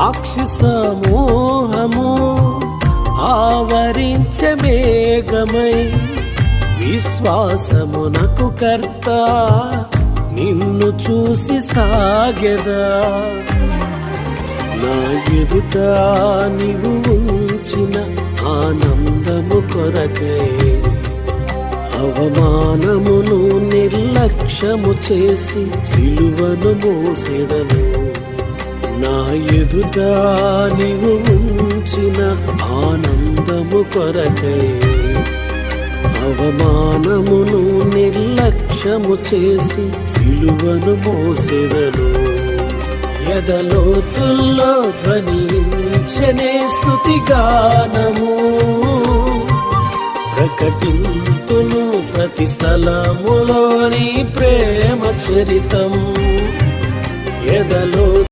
సాక్షి సమూహము ఆవరించ మేఘమై విశ్వాసమునకు కర్త నిన్ను చూసి సాగెదా. నా ఎదుట నీవు ఉంచిన ఆనందము కొరకై అవమానమును నిర్లక్ష్యము చేసి సిలువను మోసెదను. ఎదుట నీవు ఉంచిన ఆనందము కొరకై అవమానమును నిర్లక్ష్యము చేసి సిలువను మోసెదను. ఎదలోతుల్లో ధ్వనించనే స్థుతి గానము. ప్రకటింతును ప్రతి స్థలములోని ప్రేమ చరితం. ఎదలో